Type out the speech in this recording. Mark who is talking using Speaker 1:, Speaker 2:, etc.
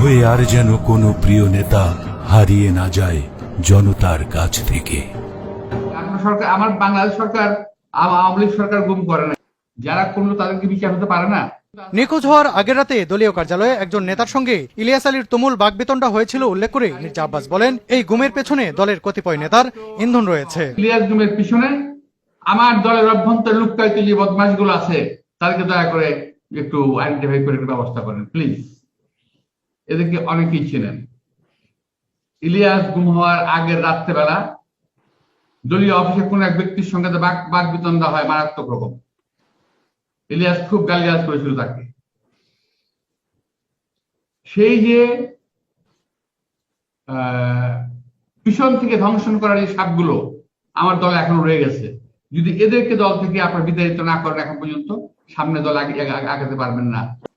Speaker 1: হয়ে আর যেন কোনো প্রিয় নেতা হারিয়ে না যায় জনতার কাছ থেকে।
Speaker 2: সরকার আমার বাংলাদেশ সরকার আওয়ামী লীগ সরকার গুম করে না যারা করল তাদেরকে বিচার হতে পারে না।
Speaker 3: নিখোঁজ হওয়ার আগের রাতে দলীয় কার্যালয়ে একজন নেতার সঙ্গে ইলিয়াস আলীর তুমুল বাগবিতণ্ডা হয়েছিল উল্লেখ করে মির্জা আব্বাস বলেন এই গুমের পেছনে দলের কতিপয় নেতার ইন্ধন রয়েছে।
Speaker 2: ইলিয়াস গুমের পিছনে আমার দলের অভ্যন্তর লুকায়িত যে বদমাশগুলো আছে তাদেরকে দয়া করে একটু আইডেন্টিফাই করে একটু ব্যবস্থা করেন প্লিজ এদেরকে অনেকেই চেনেন। ইলিয়াস গুম হওয়ার আগের রাত্রেবেলা দলীয় অফিসে কোন এক ব্যক্তির সঙ্গে বাক বাক বিতন্দা হয়, মারাত্মক রকম। ইলিয়াস খুব গালিগালাজ করেছিল তাকে। সেই যে পিছন থেকে ধ্বংসন করার এই সাপগুলো আমার দল এখনও রয়ে গেছে। যদি এদেরকে দল থেকে আপনার বিতাড়িত না করেন এখন পর্যন্ত, সামনে দল আগে- আগাতে পারবেন না।